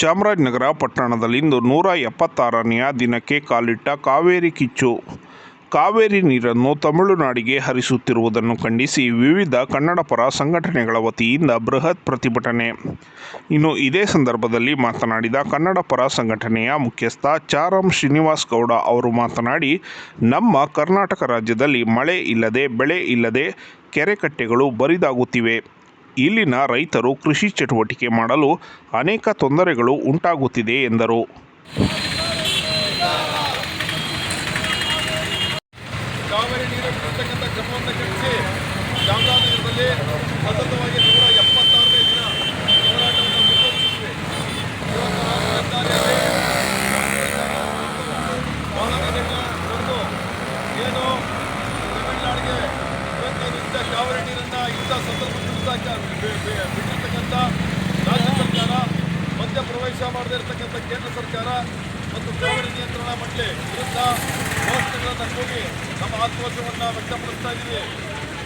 ಚಾಮರಾಜನಗರ ಪಟ್ಟಣದಲ್ಲಿಂದು ನೂರ ಎಪ್ಪತ್ತಾರನೆಯ ದಿನಕ್ಕೆ ಕಾಲಿಟ್ಟ ಕಾವೇರಿ ಕಿಚ್ಚು. ಕಾವೇರಿ ನೀರನ್ನು ತಮಿಳುನಾಡಿಗೆ ಹರಿಸುತ್ತಿರುವುದನ್ನು ಖಂಡಿಸಿ ವಿವಿಧ ಕನ್ನಡಪರ ಸಂಘಟನೆಗಳ ವತಿಯಿಂದ ಬೃಹತ್ ಪ್ರತಿಭಟನೆ. ಇನ್ನು ಇದೇ ಸಂದರ್ಭದಲ್ಲಿ ಮಾತನಾಡಿದ ಕನ್ನಡಪರ ಸಂಘಟನೆಯ ಮುಖ್ಯಸ್ಥ ಚಾರಂ ಶ್ರೀನಿವಾಸ್ ಗೌಡ ಅವರು ಮಾತನಾಡಿ, ನಮ್ಮ ಕರ್ನಾಟಕ ರಾಜ್ಯದಲ್ಲಿ ಮಳೆ ಇಲ್ಲದೆ, ಬೆಳೆ ಇಲ್ಲದೆ ಕೆರೆಕಟ್ಟೆಗಳು ಬರಿದಾಗುತ್ತಿವೆ. ಇಲ್ಲಿನ ರೈತರು ಕೃಷಿ ಚಟುವಟಿಕೆ ಮಾಡಲು ಅನೇಕ ತೊಂದರೆಗಳು ಉಂಟಾಗುತ್ತಿದೆ ಎಂದರು. ಸತತವಾಗಿ ನೂರ ಎಪ್ಪತ್ತಾರನೇ ದಿನ ಹೋರಾಟವನ್ನು ಮುಂದುವರಿಸುತ್ತಿದೆ ಇವತ್ತು ನಾವು ಹೆದ್ದಾರಿಯಲ್ಲಿ ವಾಹನಗಳನ್ನ ತಂದು ಏನು ತಮಿಳುನಾಡಿಗೆ ಇವತ್ತಿನಿಂದ ಕಾವೇರಿ ನೀರನ್ನು ಇಂಥ ಸಂದರ್ಭದಲ್ಲಿ ಬಿಟ್ಟಿರ್ತಕ್ಕಂಥ ರಾಜ್ಯ ಸರ್ಕಾರ ಮಧ್ಯ ಪ್ರವೇಶ ಮಾಡದೇ ಇರತಕ್ಕಂಥ ಕೇಂದ್ರ ಸರ್ಕಾರ ಮತ್ತು ಚುನಾವಣೆ ನಿಯಂತ್ರಣ ಮಂಡಳಿ ವಿರುದ್ಧ ಘೋಷಣೆಗಳನ್ನು ಕೂಗಿ ನಮ್ಮ ಆಕ್ರೋಶವನ್ನು ವ್ಯಕ್ತಪಡಿಸ್ತಾ ಇದ್ದೀವಿ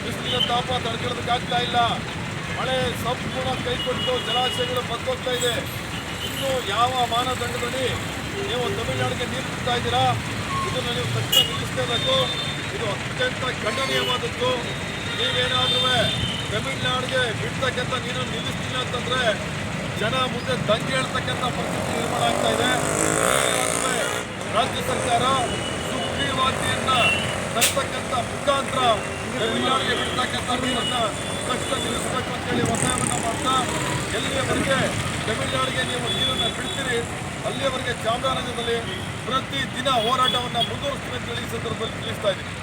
ಬಿಸಿಲಿನ ತಾಪ ತಡೆಕೊಳ್ಳೋದಕ್ಕಾಗ್ತಾ ಇಲ್ಲ ಮಳೆ ಸಂಪೂರ್ಣ ಕೈಕೊಟ್ಟು ಜಲಾಶಯಗಳು ಬತ್ತೋಗ್ತಾ ಇದೆ ಇನ್ನು ಯಾವ ಮಾನದಂಡದಲ್ಲಿ ನೀವು ತಮಿಳುನಾಡಿಗೆ ನೀರು ಬಿಡ್ತಾ ಇದ್ದೀರಾ ಇದನ್ನು ನೀವು ತಕ್ಷಣ ನಿಲ್ಲಿಸಲೇಬೇಕು ಇದು ಅತ್ಯಂತ ಖಂಡನೀಯವಾದದ್ದು. ನೀವೇನಾದ್ರೂ ತಮಿಳುನಾಡಿಗೆ ಬಿಡ್ತಕ್ಕಂಥ ನೀರು ನಿಲ್ಲಿಸ್ತೀನಿ ಅಂತಂದ್ರೆ ಜನ ಮುಂದೆ ದಂಗೆ ಹೇಳ್ತಕ್ಕಂಥ ಪರಿಸ್ಥಿತಿ ನಿರ್ಮಾಣ ಆಗ್ತಾ ಇದೆ. ರಾಜ್ಯ ಸರ್ಕಾರ ಸುಗ್ರೀವಾಜ್ಞೆಯನ್ನ ತರ್ತಕ್ಕಂಥ ಮುಖಾಂತರ ತಮಿಳುನಾಡಿಗೆ ಬಿಡ್ತಕ್ಕಂಥ ನೀರನ್ನ ತಕ್ಷಣ ನಿಲ್ಲಿಸಬೇಕು ಅಂತೇಳಿ ಒತ್ತಾಯವನ್ನು ಮಾಡ್ತಾ ಎಲ್ಲಿಯವರೆಗೆ ತಮಿಳುನಾಡಿಗೆ ನೀವು ನೀರನ್ನು ಬಿಡ್ತೀರಿ, ಅಲ್ಲಿಯವರೆಗೆ ಚಾಮರಾಜನಗರದಲ್ಲಿ ಪ್ರತಿ ದಿನ ಹೋರಾಟವನ್ನು ಮುಂದುವರಿಸ್ತೀವಿ ಅಂತೇಳಿ ಈ ಸಂದರ್ಭದಲ್ಲಿ ತಿಳಿಸ್ತಾ ಇದ್ದೀನಿ.